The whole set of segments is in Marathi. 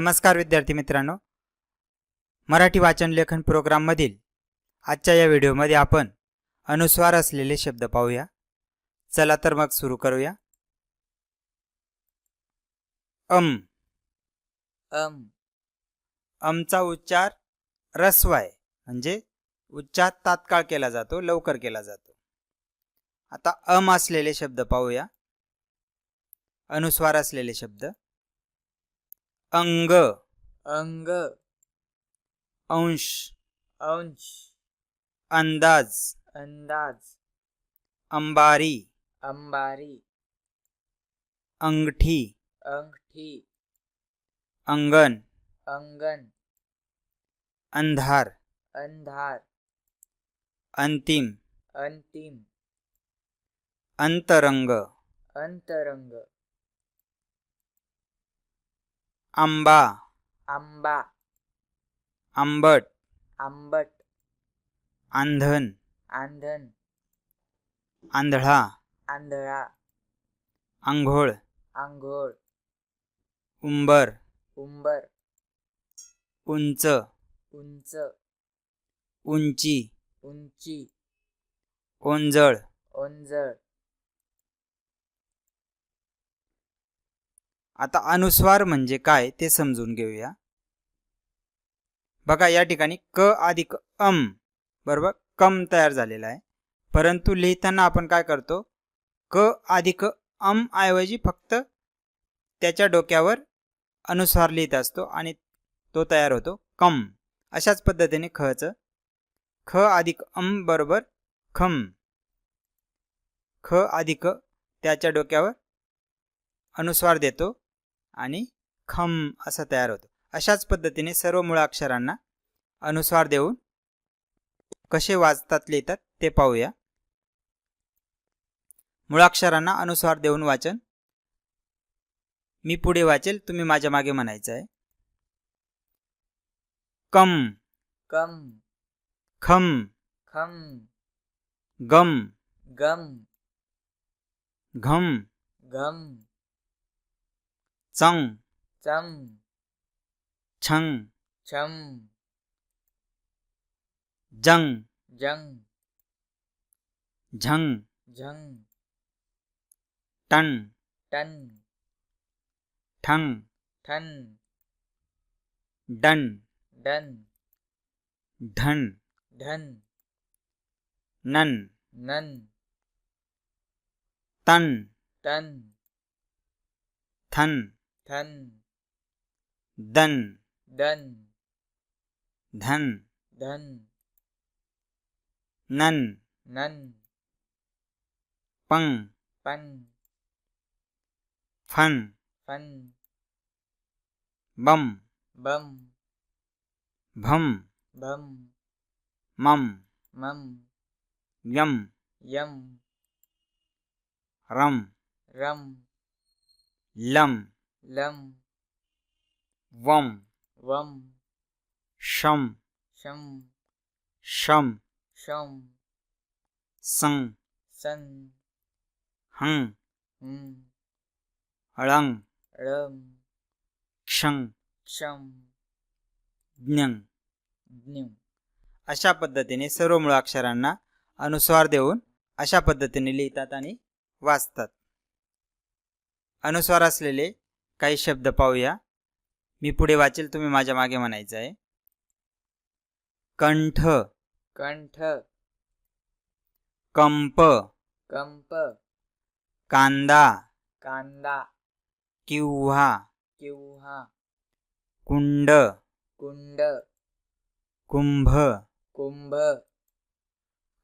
नमस्कार विद्यार्थी मित्रांनो. मराठी वाचन लेखन प्रोग्राममधील आजच्या या व्हिडिओमध्ये आपण अनुस्वार असलेले शब्द पाहूया. चला तर मग सुरू करूया. अम. अम. अमचा उच्चार रस्व आहे म्हणजे उच्चार तात्काळ केला जातो लवकर केला जातो. आता अम असलेले शब्द पाहूया. अनुस्वार असलेले शब्द. अंग. अंग. अंश. अंश. अंदाज. अंदाज. अंबारी. अंबारी. अंगठी. अंगठी. अंगण. अंगण. अंधार. अंधार. अंतिम. अंतिम. अंतरंग. अंतरंग. आंबा. आंबा. आंबट. आंबट. आंधन आंधन आंधळा. आंधळा. आंघोळ. आंघोळ. उंबर. उंबर. उंच. उंच. उंची. उंची. ओंजळ. ओंजळ. आता अनुस्वार म्हणजे काय ते समजून घेऊया. बघा या ठिकाणी क अधिक अम बरोबर कम तयार झालेला आहे. परंतु लिहिताना आपण काय करतो? क अधिक अम ऐवजी फक्त त्याच्या डोक्यावर अनुस्वार लिहित असतो आणि तो तयार होतो कम. अशाच पद्धतीने खचं. ख अधिक अम बरोबर खम. ख अधिक त्याच्या डोक्यावर अनुस्वार देतो. आणि खम असं तयार होतं. अशाच पद्धतीने सर्व मुळाक्षरांना अनुस्वार देऊन कसे वाचतात लिहितात ते पाहूया. मुळाक्षरांना अनुस्वार देऊन वाचन. मी पुढे वाचेल तुम्ही माझ्या मागे म्हणायचं आहे. कम. कम. खम. खम. गम. गम. घम. घम Trong. Trong. Chăng. Chăng. Jăng. Jăng. Jăng. Jăng. Tân. Tân. Thăng. Thăng. Đần. Đần. Đần. Đần. Năn. Năn. Tân. Tân. Thân thân. Đần. Đần. Dhan dhan nan nan păng, păng, phan phan băm, băm, bham bam măm, măm, yam yam ram ram lâm. लम वम वम शम शम शम शम संग सन हंग हं अळंग रम क्षंग क्षम ज्ञंग. ज्ञ अशा पद्धतीने सर्व मुळाक्षरांना अनुस्वार देऊन अशा पद्धतीने लिहितात आणि वाचतात. अनुस्वार असलेले काही शब्द पाहूया. मी पुढे वाचेल तुम्ही माझ्या मागे म्हणायचं आहे. कंठ. कंठ. कंप. कंप. कांदा. कांदा. किव्हा किव्हा कुंड. कुंड. कुंभ. कुंभ.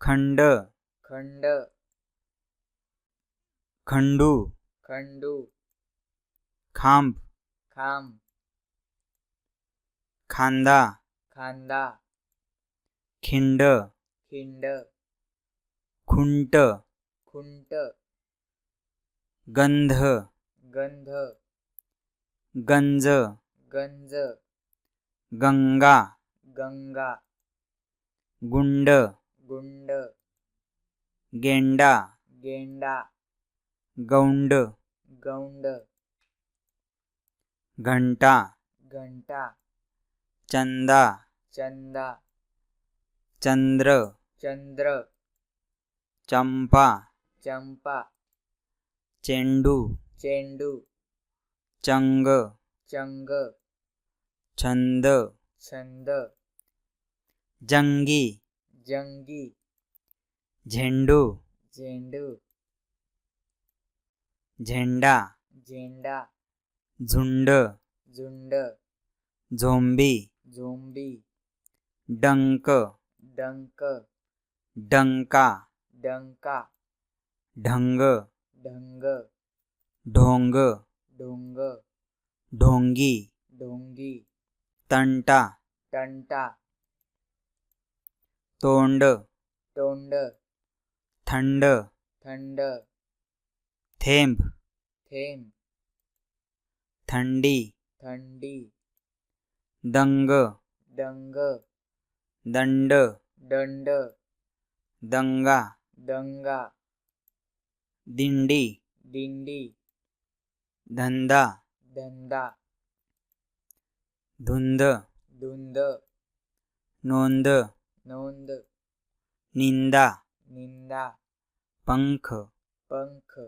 खंड. खंड. खंडू. खंडू. खांब खांब खांदा खांदा खिंड खिंड खुंट खुंट गंध गंध गंज गंज गंगा गंगा गुंड गुंड गेंडा गेंडा गौंड गौंड घंटा घंटा चंदा चंदा चंद्र चंद्र चंपा चंपा चेंडू चेंडू चंग चंग छंद छंद जंगी जंगी झेंडू झेंडू झेंडा झेंडा झुंड झुंड झोंबी झोंबी डंक डंक डंका डंका ढंग ढंग ढोंग ढोंग ढोंगी ढोंगी तंटा टंटा तोंड तोंड थंड थंड थेंब थेंब थंडी थंडी दंग दंग दंड दंड दंगा दंगा दिंडी दिंडी धंदा धंदा धुंद धुंद नोंद नोंद निंदा निंदा पंख पंख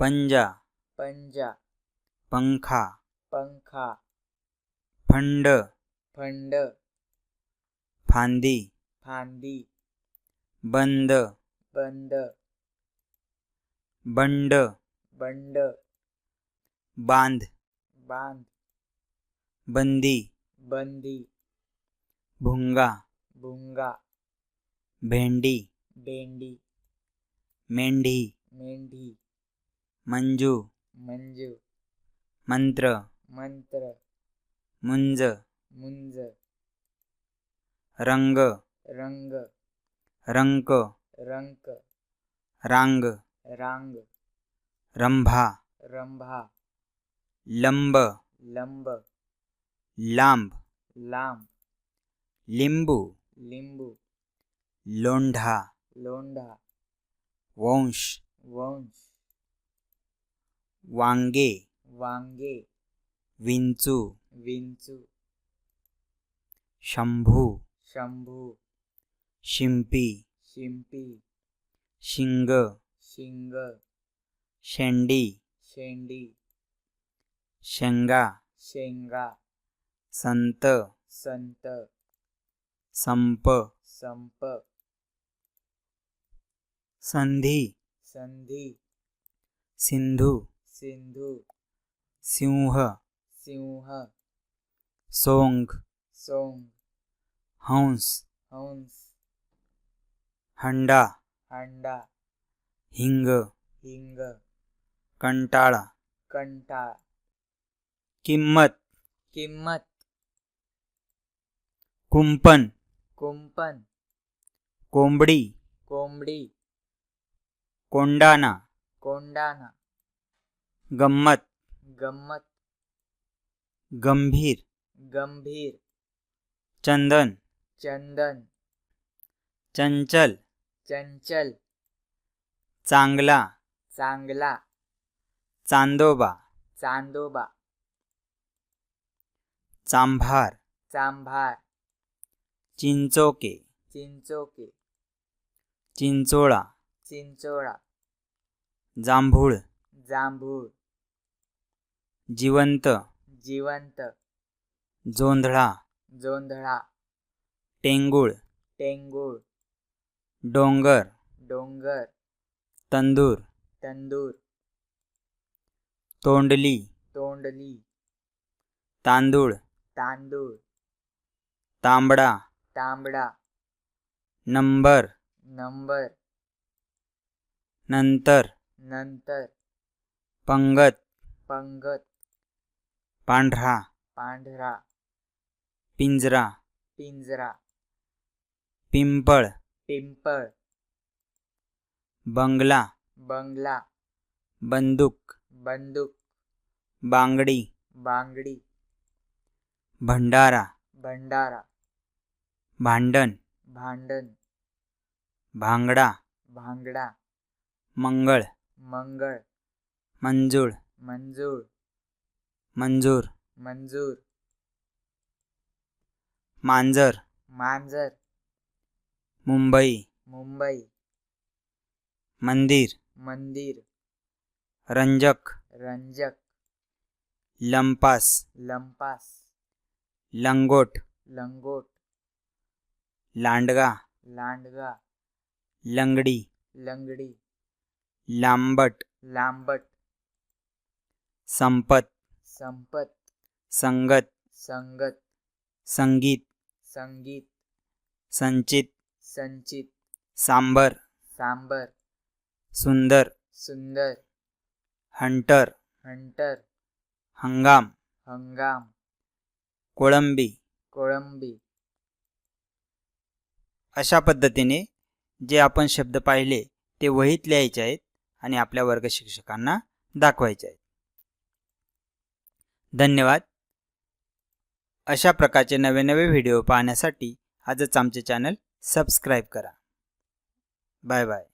पंजा पंजा पंखा। पंखा। फंड। फंड। फांदी। फांदी। बंद। बंद। बंड। बंड। बाँध। बाँध। बंदी। बंदी। भुंगा। भुंगा। भेंडी। भेंडी। मेंढी। मेंढी। मंजू। मंजू। मंत्र। मंत्र। मुंज। मुंज। रंग। रंग। रंक। रंक। रांग। रांग। रंभा। रंभा। लंब। लंब। लांब। लांब। लिंबू। लिंबू। लोंढा। लोंढा। वंश। वंश। वांगे। वांगे विंचू विंचू शंभू शंभू शिंपी शिंपी शिंग शिंग शेंडी शेंडी शेंगा शेंगा संत संत संप संप संधी संधी सिंधू सिंधू सिंह। सिंह। सोंग। सोंग। हंस। हंस। हंडा। हांडा। हिंग। हिंग। कंटाळा। कंटाळ। किंमत। किंमत। कुंपण। कुंपण। कोंबडी। कोंबडी। कोंडाणा। कोंडाणा। गंमत। गंमत. गंभीर. गंभीर. चंदन. चंदन. चंचल. चंचल. चांगला. चांगला. चांदोबा. चांदोबा. चांभार. चांभार. चिंचोके. चिंचोके. चिंचोळा. चिंचोळा. जांभूळ. जांभूळ. जिवंत. जिवंत. जोंधळा. जोंधळा. टेंगुळ. टेंगूळ. डोंगर. डोंगर. तंदूर. तंदूर. तोंडली. तोंडली. तांदूळ. तांदूळ. तांबडा. तांबडा. नंबर. नंबर. नंतर. नंतर. पंगत. पंगत. पांढरा पांढरा पिंजरा पिंजरा पिंपळ पिंपळ बंगला बंगला बंदूक बंदूक बांगडी बांगडी भंडारा भंडारा भांडण भांडण भांगडा भांगडा मंगळ मंगळ मंजूळ मंजूळ मंजूर. मंजूर. मांजर. मांजर. मुंबई. मुंबई. मंदिर. मंदिर. रंजक. रंजक. लंपास. लंपास. लंगोट. लंगोट. लांडगा. लांडगा. लंगडी. लंगडी. लांबट. लांबट. संपत. संपत संगत संगत संगीत संगीत संचित संचित सांबर सांबर सुंदर सुंदर हंटर हंटर हंगाम हंगाम कोळंबी कोळंबी. अशा पद्धतीने जे आपण शब्द पाहिले ते वहीत लिहायचे आहेत आणि आपल्या वर्ग शिक्षकांना दाखवायचे आहेत. धन्यवाद. अशा प्रकारचे नवे नवे व्हिडिओ पाहण्यासाठी आजच आमचे चॅनल सबस्क्राईब करा. Bye bye.